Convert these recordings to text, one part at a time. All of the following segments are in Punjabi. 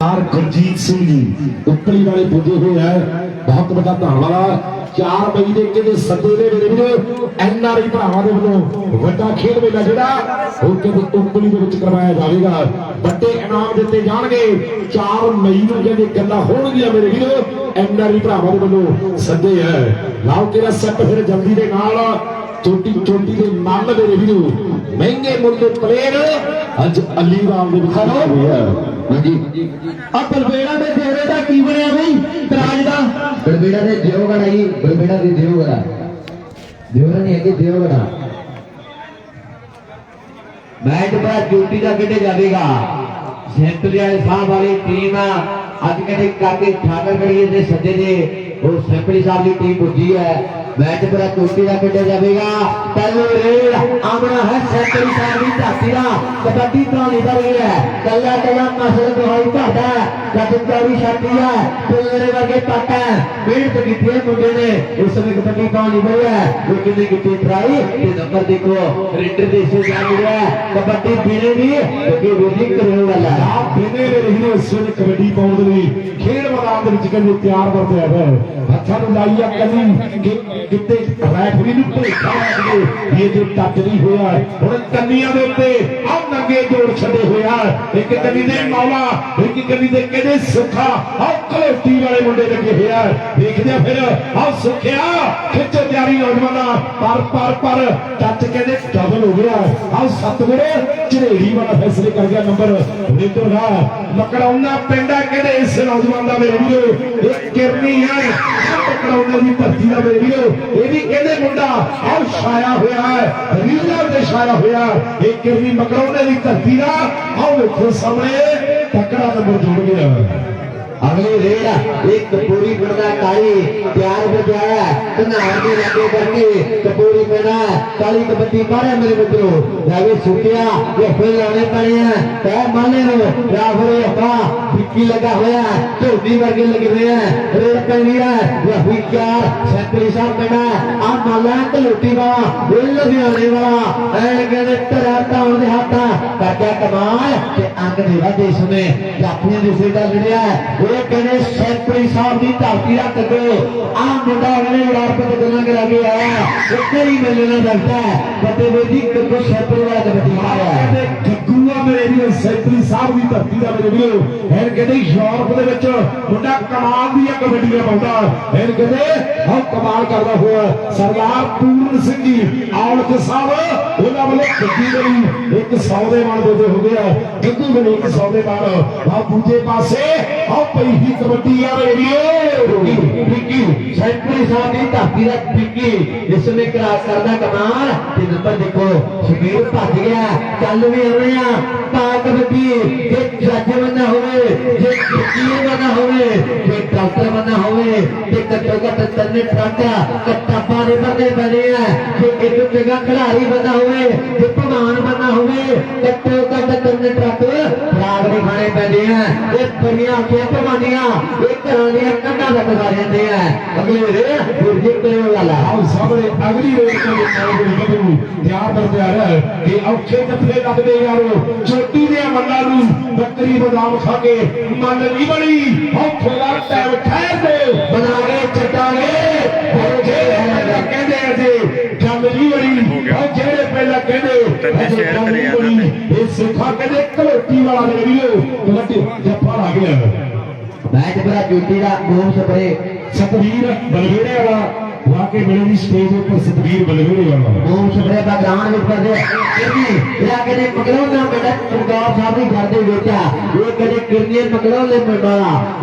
ਸਰਦਾਰ ਗੁਰਜੀਤ ਸਿੰਘ ਜੀ ਉੱਪਲੀ ਵਾਲੇ ਪੁੱਜੇ ਹੋਏ ਹੈ ਬਹੁਤ ਵੱਡਾ ਧੰਨਵਾਦ 4 ਮਈ ਦੇ ਕਿਤੇ ਸੱਦੇ ਦੇ ਮੇਰੇ ਵੀਰੋ, ਐਨ ਆਰ ਆਈ ਭਰਾਵਾਂ ਦੇ ਵੱਲੋਂ ਵੱਡਾ ਖੇਡ ਮੇਲਾ ਜਿਹੜਾ ਉਹ ਕਿਤੇ ਉੱਪਲੀ ਦੇ ਵਿੱਚ ਕਰਵਾਇਆ ਜਾਵੇਗਾ। ਵੱਡੇ ਇਨਾਮ ਦਿੱਤੇ ਜਾਣਗੇ। 4 ਮਈ ਨੂੰ ਕਹਿੰਦੇ ਗੱਲਾਂ ਹੋਣਗੀਆਂ ਮੇਰੇ ਵੀਰੋ, ਐਨ ਆਰ ਆਈ ਭਰਾਵਾਂ ਦੇ ਵੱਲੋਂ ਸੱਦੇ ਹੈ ਲਾਓ ਤੇਰਾ ਸੱਟ ਫਿਰ ਜਲਦੀ ਦੇ ਨਾਲ। ਚੋਟੀ ਚੋਟੀ ਦੇ ਮੱਲ ਮੇਰੇ ਵੀਰੋ ਮਹਿੰਗੇ ਮੁੱਲ ਦੇ ਪਲੇਅਰ ਅੱਜ ਅਲੀਵਾਲ ਦੇ ਵਿੱਚ ਹੋਏ ਆ ਹਾਂਜੀ। ਆ ਬਲਬੇੜਾ ਦੇ ਤੇਰੇ ਦਾ ਕੀ ਬਣਿਆ ਬਈ? ਤਰਾਜ ਦਾ। ਬਲਬੇੜਾ ਦੇ ਦਿਓਗੜ ਆਈ ਬਲਬੇੜਾ ਦੇ ਦਿਓਗੜਾ ਦਿਓਗੜਾ ਨਹੀਂ ਅੱਗੇ ਦਿਓਗੜਾ ਮੈਚ ਬੜਾ ਡਿਊਟੀ ਦਾ ਕਿਤੇ ਜਾਵੇਗਾ? ਸੈਂਟਰੀ ਵਾਲੇ ਸਾਹਿਬ ਵਾਲੀ ਟੀਮ ਅੱਜ ਕਹਿੰਦੇ ਕਾਕੇ ਠਾਕਰ ਗੜੀਏ ਦੇ ਸੱਜੇ ਦੇ ਉਹ ਸੈਂਪਲੀ ਸਾਹਿਬ ਦੀ ਟੀਮ ਪੁੱਜੀ ਹੈ। ਮੈਚ ਬੜਾ ਡਿਊਟੀ ਦਾ ਕਿਤੇ ਜਾਵੇਗਾ ਪਹਿਲੋ ਰੇਡ ਆਮਣਾ ਹੈ ਸੈਂਟਰੀ ਸਾਹਿਬ ਦੀ ਧਰਤੀ ਦਾ ਕਬੱਡੀ ਕਹਾਣੀ ਬਣ ਗਈ ਹੈ ਕੱਲਾ ਕੱਲਾ ਮਸਲ ਦਵਾਈ ਘਾਟਾ ਜਦ ਚੌੜੀ ਛਾਤੀ ਹੈ ਤੇਰੇ ਵਰਗੇ ਪੱਟ ਹੈ ਮਿਹਨਤ ਕੀਤੀ ਹੈ ਮੁੰਡੇ ਨੇ ਇਸ ਸਮੇਂ ਕਬੱਡੀ ਕਹਾਣੀ ਬਣੀ ਹੈ ਉਹ ਕਿੰਨੇ ਕੀਤੀ ਟਰਾਈ ਤੇ ਨੰਬਰ ਦੇਖੋ ਰੇਡਰ ਦੇ ਇਸੇ ਜਾ ਰਿਹਾ ਹੈ ਕਬੱਡੀ ਪੀਣੇ ਦੀ ਅੱਗੇ ਵੀਰੀ ਕਰਿਓ ਵਾਲਾ ਆਪ ਬਿਨੇ ਦੇ ਰਹੀ ਨੇ ਇਸ ਵੇਲੇ ਕਬੱਡੀ ਪਾਉਣ ਦੇ ਲਈ ਖੇਡ ਮੈਦਾਨ ਦੇ ਵਿੱਚ ਕਹਿੰਦੇ ਤਿਆਰ ਵਰਤਿਆ ਹੈ ਹੱਥਾਂ ਨੂੰ ਲਾਈ ਆ ਕੰਨੀ। ਕਿ- ਕਿਤੇ ਰੈਫਰੀ ਨੂੰ ਭੇਖਾ ਲੱਗੇ ਇਹ ਜੋ ਟੱਚ ਨਹੀਂ ਹੋਇਆ। ਹੁਣ ਕੰਨੀਆਂ ਦੇ ਉੱਤੇ ਆ ਨੰਗੇ ਜੋੜ ਛੱਡੇ ਹੋਇਆ। ਇੱਕ ਕੰਨੀ ਦੇ ਮੌਲਾ, ਇੱਕ ਕੰਨੀ ਦੇ ਕਹਿੰਦੇ ਸੁੱਖਾ। ਆ ਕਲੋਟੀ ਵਾਲੇ ਮੁੰਡੇ ਲੱਗੇ ਹੋਇਆ ਦੇਖਦੇ ਆ ਫਿਰ ਆ ਸੁੱਖਿਆ ਖਿੱਚੋ ਤਿਆਰੀ ਨੌਜਵਾਨਾਂ ਪਰ ਪਰ ਪਰ ਟੱਚ ਕਹਿੰਦੇ ਡਬਲ ਹੋ ਗਿਆ। ਆ ਸਤਗੁਰ ਝੜੇੜੀ ਵਾਲਾ ਫੈਸਲੇ ਕਰ ਗਿਆ ਨੰਬਰ। ਰਿੰਦੋ ਦਾ ਮਕੜਾਉਣਾ ਪਿੰਡਾ ਕਹਿੰਦੇ ਇਸ ਨੌਜਵਾਨ ਦਾ ਮੇਰੇ ਵੀਰੋ ਇਹ ਕਿਰਨੀ ਹੈ। ਮਕੜਾਉਣੇ ਦੀ ਧਰਤੀ ਦਾ ਮੇਰੇ ਵੀਰੋ ਇਹ ਵੀ ਕਹਿੰਦੇ ਮੁੰਡਾ ਆਹ ਛਾਇਆ ਹੋਇਆ ਹੈ ਰੀਲਾ ਤੇ ਛਾਇਆ ਹੋਇਆ ਇਹ ਕਿਰਨੀ ਮਕੜਾਉਣੇ ਦੀ ਧਰਤੀ ਦਾ ਆਹ ਵੇਖੋ ਸਾਹਮਣੇ ਤਕੜਾ ਨੰਬਰ ਜੁੜ ਗਿਆ ਅਗਲੀ ਰੇਡ ਇੱਕ ਕਪੂਰੀ ਬਣਦਾ ਕਾਲੀ ਪਿਆਰ ਬਜਾਇਆ ਧਨਾਰ ਦੇ ਲੱਗੇ ਕਰਕੇ। ਕਪੂਰੀ ਬਣਾ ਕਾਲੀ ਕਬੱਡੀ ਮਾਰਿਆ ਮੇਰੇ ਮਿੱਤਰੋ। ਜਾਵੇ ਸੁੱਕਿਆ। ਇਹ ਫਿਰ ਲਾਉਣੇ ਪੈਣੇ ਆ। ਤੈ ਮਾਨੇ ਨੂੰ। ਜਾਂ ਫਿਰ ਆਪਾ ਵਿੱਕੀ ਲੱਗਾ ਹੋਇਆ ਝੋਟੀ ਵਰਗੇ ਲੱਗੇ ਹੋਏ ਆ। ਰੇਡ ਪੈਣੀ ਹੈ ਇਹ ਹੋਈ ਚਾਰ। ਸੈਂਟਰੀ ਸਾਹਿਬ ਬਣਾ ਆ ਮਾਲਾ ਕਲੋਟੀ ਵਾਲਾ, ਇਹ ਲੁਧਿਆਣੇ ਵਾਲਾ। ਐ ਕਹਿੰਦੇ ਤਰਾ ਤਾਉਣ ਦੇ ਹੱਥਾਂ। ਕਾਕਾ ਕਮਾਲ। ਤੇ ਅੰਗ ਦੇ ਦੇਸ਼ ਨੇ ਜਾਪੀਆਂ ਦੇ ਸੇ ਦਾ ਉਹ ਕਹਿੰਦੇ ਸੈਂਟਰੀ ਸਾਹਿਬ ਦੀ ਧਰਤੀ ਦਾ ਕੱਢੋ ਆ ਮੁੰਡਾ ਉਹਨੇ ਯੂਰਪ ਤੇ ਗੱਲਾਂ ਕਰਾ ਕੇ ਆਇਆ। ਉੱਤੇ ਹੀ ਮਿਲਣਾ ਲੱਗਦਾ ਪਤੇ ਵੇਦੀ ਕੱਢੋ ਸੈਂਟਰੀ ਵਾਲਾ ਕਬੱਡੀ ਮਾਰਿਆ ਕਹਿੰਦੇ ਗੱਗੂਆ ਮੇਰੇ ਵੀਰੋ, ਸੈਂਤਰੀ ਸਾਹਿਬ ਦੀ ਧਰਤੀ ਦਾ ਮੇਰੇ ਵੀਰੋ। ਐਨ ਕਹਿੰਦੇ ਯੂਰਪ ਦੇ ਵਿੱਚ ਮੁੰਡਾ ਕਮਾਲ ਦੀਆਂ ਕਬੱਡੀਆਂ ਪਾਉਂਦਾ ਫਿਰ ਕਹਿੰਦੇ ਹਾਂ ਕਮਾਲ ਕਰਦਾ ਹੋਇਆ ਸਰਦਾਰ ਪੂਰਨ ਸਿੰਘ ਜੀ, ਔਲਖ ਸਾਹਿਬ, ਉਹਨਾਂ ਵੱਲੋਂ ਗੱਡੀ ਦੇ ਇੱਕ 100 ਦੇ ਮਨ ਦੇ ਦੇ ਹੁੰਦੇ ਆ ਗੱਗੂ ਦੇ ਲਈ ਇੱਕ 100 ਦੇ ਮਨ ਆ ਦੂਜੇ ਪਾਸੇ ਆ ਪਈ ਹੀ ਕਬੱਡੀ ਆ ਮੇਰੇ ਵੀਰੋ ਸੈਂਟਰੀ ਸਾਹਿਬ ਦੀ ਧਰਤੀ ਦਾ ਵਿੱਕੀ ਇਸ ਨੇ ਕਰਾਸ ਕਰਦਾ ਕਮਾਲ। ਤੇ ਨੰਬਰ ਦੇਖੋ ਸ਼ਬੀਰ ਭੱਜ ਗਿਆ। ਚੱਲ ਵੀ ਆਉਣੇ ਆ। ਤਾਂ ਕਬੱਡੀ, ਜੇ ਜੱਜ ਬੰਦਾ ਹੋਵੇ, ਜੇ ਵਕੀਲ ਬੰਦਾ ਹੋਵੇ, ਜੇ ਡਾਕਟਰ ਬੰਦਾ ਹੋਵੇ, ਤੇ ਘੱਟੋ ਘੱਟ ਤਿੰਨ ਟਰੱਕ ਕੱਟਾਪਾ ਦੇ ਬੰਦੇ ਬਣੇ ਆ। ਜੇ ਇੱਕ ਜਗ੍ਹਾ ਖਿਡਾਰੀ ਬੰਦਾ ਹੋਵੇ ਤੇ ਭਗਵਾਨ ਬੰਦਾ ਹੋਵੇ, ਘੱਟੋ ਘੱਟ ਤਿੰਨ ਟਰੱਕ ਰਾਗ ਦੇ ਖਾਣੇ ਪੈਂਦੇ ਆ। ਇਹ ਬੜੀਆਂ ਕੇ ਭਗਵਾਨੀਆਂ ਇਹ ਘਰਾਂ ਦੀਆਂ ਕੰਧਾਂ ਦਾ ਬਣਾ ਜਾਂਦੇ ਆ। ਅਗਲੇ ਰੇ ਗੁਰਜੀ ਕੋਲ ਵਾਲਾ ਆਓ ਸਾਹਮਣੇ ਅਗਲੀ ਰੇਡ ਤੋਂ ਨਾਲ ਦੇ ਗੱਭਰੂ ਤਿਆਰ ਕਰ ਤਿਆਰ ਹੈ ਕਿ ਔਖੇ ਜੱਫੇ ਲੱਗਦੇ ਯਾਰੋ। ਛੋਟੀ ਦੇ ਮੰਨਾਂ ਨੂੰ ਬੱਕਰੀ ਬਦਾਮ ਖਾ ਕੇ ਮਨ ਨਹੀਂ ਬਣੀ ਔਖੇ ਦਾ ਟਾਈਮ ਠਹਿਰ ਦੇ। ਬਣਾ ਕੇ ਚਟਾਂਗੇ ਉਹ ਜਿਹੜੇ ਪਹਿਲਾਂ ਕਹਿੰਦੇ ਅਜੇ ਗੱਲ ਨਹੀਂ ਬਣੀ ਉਹ ਜਿਹੜੇ ਪਹਿਲਾਂ ਕਹਿੰਦੇ ਅਜੇ ਗੱਲ ਨਹੀਂ ਬਣੀ ਇਹ ਸੁੱਖਾ ਕਹਿੰਦੇ ਘਲੋਟੀ ਵਾਲਾ ਮੇਰੇ ਵੀਰੋ ਕਬੱਡੀ ਜੱਫਾ ਲੱਗ ਗਿਆ। ਮੈਚ ਬੜਾ ਡਿਊਟੀ ਦਾ ਗੋਲ ਸਪਰੇ ਸਤਵੀਰ ਬਲਵੇੜੇ ਵਾਲਾ ਵਾ ਕੇ ਮਿਲੇ ਦੀ ਸਟੇਜ ਉੱਪਰ ਸਤਵੀਰ ਬਲਵੇੜੇ ਵਾਲਾ ਗੋਲ ਸਪਰੇ ਦਾ ਗਰਾਊਂਡ ਵਿੱਚ ਕਰਦੇ ਕਿਰਨੀ ਇਹ ਕਹਿੰਦੇ ਪਕੜੋ ਨਾ ਬੇਟਾ ਸਰਦਾਰ ਸਾਹਿਬ ਦੀ ਘਰ ਦੇ ਵੇਚਾ ਇਹ ਕਹਿੰਦੇ ਕਿਰਨੀ ਪਕੜੋ ਲੈ ਮੁੰਡਾ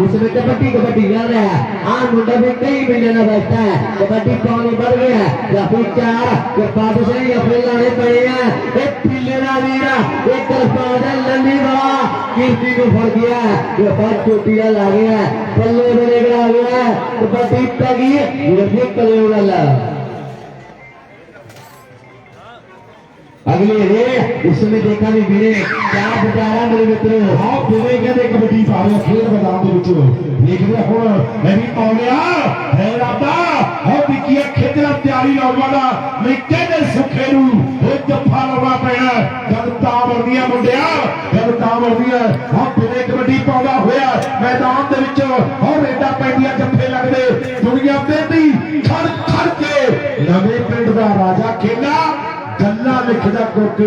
ਇਸ ਵਿੱਚ ਕਬੱਡੀ ਕਬੱਡੀ ਚੱਲ ਰਿਹਾ ਹੈ ਆ ਮੁੰਡਾ ਵੀ ਕਈ ਮਹੀਨੇ ਦਾ ਬੈਠਾ ਹੈ ਕਬੱਡੀ ਪਾਣੀ ਵੱਧ ਗਿਆ ਹੈ ਰਾਫੀ ਚਾਰ ਕਿ ਬਾਦ ਸਿੰਘ ਆਪਣੇ ਲਾਣੇ ਪਏ ਆ ਇਹ ਪੀਲੇ ਦਾ ਵੀਰਾ ਇਹ ਕਰਪਾ ਦਾ ਲੰਮੀ ਵਾਲਾ ਕੀਰਤੀ ਨੂੰ ਫੜ ਗਿਆ ਇਹ ਬਾਤ ਚੋਟੀ ਦਾ ਲਾ ਗਿਆ ਬੱਲੇ ਬੱਲੇ ਕਰਾ ਗਿਆ ಆಗಲ್ಲ ಸ್ವಲ್ಪ اس نے دیکھا بھی میرے کیا بتایا میرے مترو آپ ہاں، میرے کہتے کبڈی سارے کھیل میدان دے وچ لیکن ہن میں بھی ہاں۔ ہے رابا ہے بکی اکھے تیرا تیاری لوڑوانا میں کہنے سکھے نو، ایک دفعہ لوڑا پینا گل تا مردیاں منڈیا گل تا مردیاں ہاں، ਮੈਦਾਨ ਦੇ ਵਿੱਚ ਹੋਰ ਰੇਡਾ ਪੈਂਦੀਆਂ ਜੱਫੇ ਲੱਗਦੇ। ਦੁਨੀਆ ਬੇਦੀ ਖੜ ਖੜ ਕੇ ਨਵੇਂ ਪਿੰਡ ਦਾ ਰਾਜਾ ਖੇਲਾ। ਗੱਲਾਂ ਲਿਖਦਾ ਕੋਕੇ